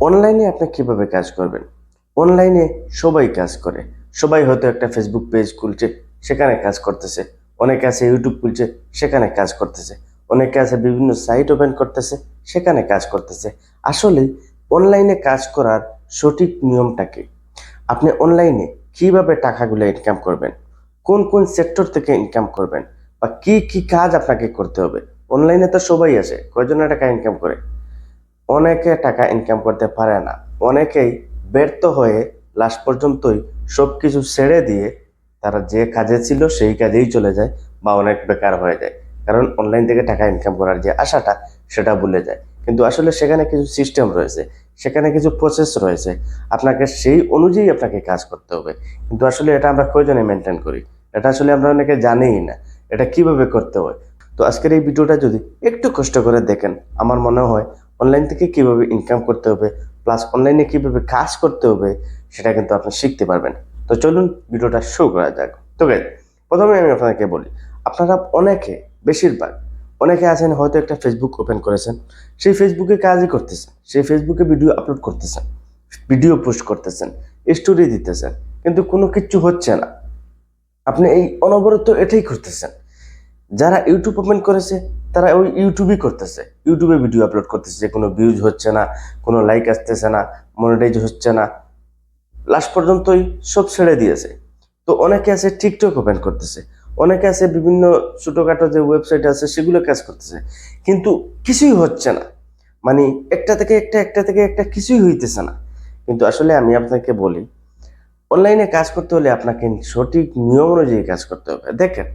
অনলাইনে আপনি কীভাবে কাজ করবেন? অনলাইনে সবাই কাজ করে। সবাই হয়তো একটা ফেসবুক পেজ খুলছে, সেখানে কাজ করতেছে। অনেকে আছে ইউটিউব খুলছে, সেখানে কাজ করতেছে। অনেকে আছে বিভিন্ন সাইট ওপেন করতেছে, সেখানে কাজ করতেছে। আসলে অনলাইনে কাজ করার সঠিক নিয়মটা কি? আপনি অনলাইনে কীভাবে টাকাগুলো ইনকাম করবেন? কোন কোন সেক্টর থেকে ইনকাম করবেন? বা কি কি কাজ আপনাকে করতে হবে? অনলাইনে তো সবাই আছে। কয়জনে টাকা ইনকাম করে? অনেকে টাকা ইনকাম করতে পারে না। অনেকেই ব্যর্থ হয়ে লাস্ট পর্যন্তই সব কিছু ছেড়ে দিয়ে তারা যে কাজে ছিল সেই কাজেই চলে যায় বা অনেক বেকার হয়ে যায়। কারণ অনলাইন থেকে টাকা ইনকাম করার যে আশাটা, সেটা ভুলে যায়। কিন্তু আসলে সেখানে কিছু সিস্টেম রয়েছে, সেখানে কিছু প্রসেস রয়েছে। আপনাকে সেই অনুযায়ী আপনাকে কাজ করতে হবে। কিন্তু আসলে এটা আমরা কয়জনে মেনটেন করি? এটা আসলে আমরা অনেকে জানিই না। এটা কীভাবে করতে হয়? তো আজকের এই ভিডিওটা যদি একটু কষ্ট করে দেখেন, আমার মনে হয় অনলাইন থেকে কীভাবে ইনকাম করতে হবে প্লাস অনলাইনে কীভাবে কাজ করতে হবে, সেটা কিন্তু আপনি শিখতে পারবেন। তো চলুন ভিডিওটা শুরু করা যাক। তো প্রথমে আমি আপনাকে বলি, আপনারা অনেকে, বেশিরভাগ, অনেকে আছেন হয়তো একটা ফেসবুক ওপেন করেছেন, সেই ফেসবুকে কাজই করতেছেন, সেই ফেসবুকে ভিডিও আপলোড করতেছেন ভিডিও পোস্ট করতেছেন স্টোরি দিতেছেন, কিন্তু কোনো কিচ্ছু হচ্ছে না। আপনি এই অনবরত এটাই করতেছেন। যারা ইউটিউব ওপেন করেছে তারা ওই ইউটিউবই করতেছে। ইউটিউবে ভিডিও আপলোড করতেছে যে কোনো ভিউজ হচ্ছে না, কোনো লাইক আসতেছে না মনিটাইজ হচ্ছে না। লাস্ট পর্যন্তই সব ছেড়ে দিয়েছে। তো অনেকে আছে টিকটক ওপেন করতেছে, অনেকে আছে বিভিন্ন ছোটোখাটো যে ওয়েবসাইট আছে সেগুলো কাজ করতেছে, কিন্তু কিছুই হচ্ছে না। মানে একটা থেকে একটা একটা থেকে একটা কিছুই হইতেছে না। কিন্তু আসলে আমি আপনাকে বলি অনলাইনে কাজ করতে হলে আপনাকে সঠিক নিয়ম অনুযায়ী কাজ করতে হবে। দেখেন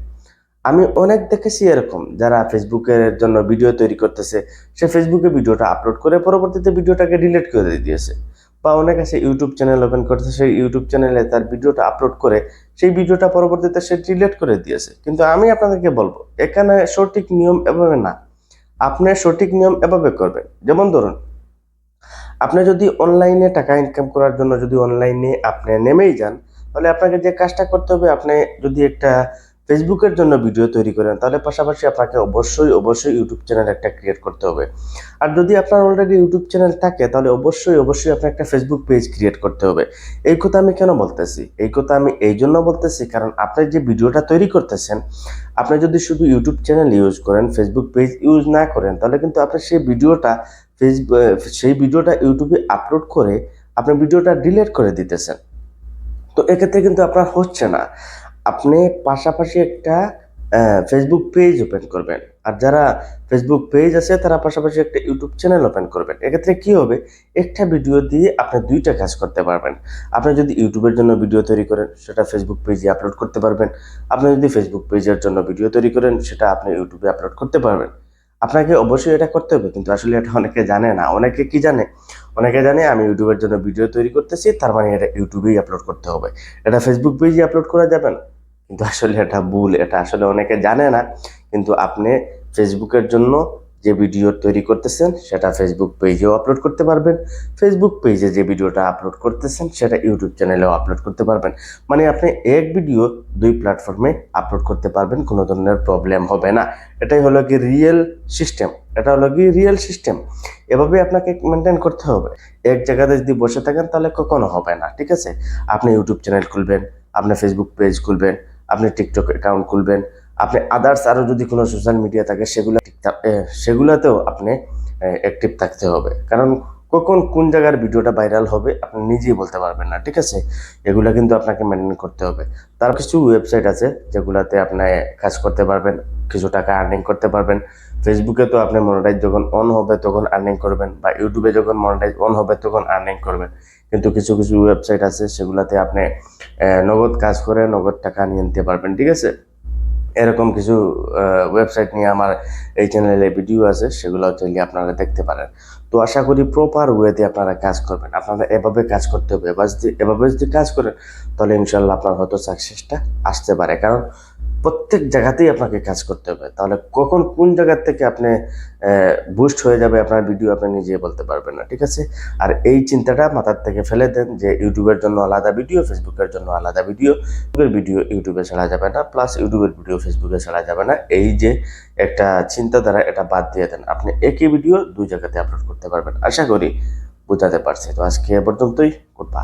আমি অনেক দেখেছি এরকম, যারা ফেসবুকের জন্য ভিডিও তৈরি করতেছে, সে ফেসবুকে ভিডিওটা আপলোড করে পরবর্তীতে ভিডিওটাকে ডিলিট করে দিয়েছে। বা অনেক আছে ইউটিউব চ্যানেল ওপেন করতেছে, সেই ইউটিউব চ্যানেলে তার ভিডিওটা আপলোড করে, সেই ভিডিওটা পরবর্তীতে সে ডিলিট করে দিয়েছে। কিন্তু আমি আপনাদেরকে বলব, এখানে সঠিক নিয়ম এভাবে না। আপনি সঠিক নিয়ম এভাবে করবেন। যেমন ধরুন, আপনি যদি অনলাইনে টাকা ইনকাম করার জন্য যদি অনলাইনে আপনি নেমেই যান, তাহলে আপনাকে যে কাজটা করতে হবে, আপনি যদি একটা ফেসবুকের জন্য ভিডিও তৈরি করেন, তাহলে পাশাপাশি আপনাকে অবশ্যই অবশ্যই ইউটিউব চ্যানেল একটা ক্রিয়েট করতে হবে। আর যদি আপনার অলরেডি ইউটিউব চ্যানেল থাকে, তাহলে অবশ্যই অবশ্যই আপনার একটা ফেসবুক পেজ ক্রিয়েট করতে হবে। এই কথা আমি কেন বলতেছি? এই কথা আমি এই জন্য বলতেছি, কারণ আপনি যে ভিডিওটা তৈরি করতেছেন, আপনি যদি শুধু ইউটিউব চ্যানেল ইউজ করেন ফেসবুক পেজ ইউজ না করেন, তাহলে কিন্তু আপনি সেই ভিডিওটা ফেসবুক সেই ভিডিওটা ইউটিউবে আপলোড করে আপনি ভিডিওটা ডিলিট করে দিতেছেন। তো এক্ষেত্রে কিন্তু আপনার হচ্ছে না। আপনি পাশাপাশি একটা ফেসবুক পেজ ওপেন করবেন। আর যারা ফেসবুক পেজ আছে, তারা পাশাপাশি একটা ইউটিউব চ্যানেল ওপেন করবেন। এক্ষেত্রে কি হবে? একটা ভিডিও দিয়ে আপনি দুইটা কাজ করতে পারবেন। আপনি যদি ইউটিউবের জন্য ভিডিও তৈরি করেন, সেটা ফেসবুক পেজে আপলোড করতে পারবেন। আপনি যদি ফেসবুক পেজের জন্য ভিডিও তৈরি করেন, সেটা আপনি ইউটিউবে আপলোড করতে পারবেন। আপনাকে অবশ্যই এটা করতে হবে, কিন্তু আসলে এটা অনেকে জানে না। অনেকে কি জানে? অনেকে জানে আমি ইউটিউবের জন্য ভিডিও তৈরি করতেছি, তার মানে এটা ইউটিউবেই আপলোড করতে হবে। এটা ফেসবুক পেজে আপলোড করা যাবে না। কিন্তু আসলে এটা ভুল, এটা আসলে অনেকে জানে না। কিন্তু আপনি ফেসবুকের জন্য যে ভিডিও তৈরি করতেছেন, সেটা ফেসবুক পেজেও আপলোড করতে পারবেন। ফেসবুক পেজে যে ভিডিওটা আপলোড করতেছেন, সেটা ইউটিউব চ্যানেলেও আপলোড করতে পারবেন। মানে আপনি এক ভিডিও দুই প্ল্যাটফর্মে আপলোড করতে পারবেন, কোনো ধরনের প্রবলেম হবে না। এটাই হলো কি রিয়েল সিস্টেম। এটা হলো কি রিয়েল সিস্টেম। এভাবে আপনাকে মেনটেন করতে হবে। এক জায়গাতে যদি বসে থাকেন, তাহলে কখনো হবে না, ঠিক আছে? আপনি ইউটিউব চ্যানেল খুলবেন, আপনি ফেসবুক পেজ খুলবেন আপনি টিকটক অ্যাকাউন্ট খুলবেন। আপনি আদার্স আরও যদি কোনো সোশ্যাল মিডিয়া থাকে, সেগুলো সেগুলোতেও আপনি অ্যাক্টিভ থাকতে হবে। কারণ কখন কোন জায়গার ভিডিওটা ভাইরাল হবে, আপনি নিজেই বলতে পারবেন না, ঠিক আছে? এগুলো কিন্তু আপনাকে মেনটেন করতে হবে। তার কিছু ওয়েবসাইট আছে, যেগুলোতে আপনি কাজ করতে পারবেন, কিছু টাকা আর্নিং করতে পারবেন। ফেসবুকে তো আপনি মনিটাইজ যখন অন হবে তখন আর্নিং করবেন বা ইউটিউবে যখন মনিটাইজ অন হবে তখন আর্নিং করবেন। কিন্তু কিছু কিছু ওয়েবসাইট আছে সেগুলাতে আপনি নগদ কাজ করে নগদ টাকা নিয়ে নিতে পারবেন, ঠিক আছে? এরকম কিছু ওয়েবসাইট নিয়ে আমার এই চ্যানেলে ভিডিও আছে, সেগুলো চাইলে আপনারা দেখতে পারেন। তো আশা করি প্রপার ওয়েতে আপনারা কাজ করবেন। আপনারা এভাবে কাজ করতে হবে। এবার যদি, এভাবে যদি কাজ করেন, তাহলে ইনশাল্লাহ আপনার হয়তো সাকসেসটা আসতে পারে। কারণ প্রত্যেক জায়গাতেই আপনাকে কাজ করতে হবে। তাহলে কখন কোন জায়গার থেকে আপনি বুস্ট হয়ে যাবে আপনার ভিডিও আপনি নিজে বলতে পারবেন না, ঠিক আছে? আর এই চিন্তাটা মাথার থেকে ফেলে দেন যে ইউটিউবের জন্য আলাদা ভিডিও ফেসবুকের জন্য আলাদা ভিডিও ফেসবুকের ভিডিও ইউটিউবে ছাড়া যাবে না প্লাস ইউটিউবের ভিডিও ফেসবুকে ছাড়া যাবে না। এই যে একটা চিন্তাধারা, এটা বাদ দিয়ে দেন। আপনি একই ভিডিও দুই জায়গাতে আপলোড করতে পারবেন। আশা করি বোঝাতে পারছি। তো আজকে এ পর্যন্তই। Good bye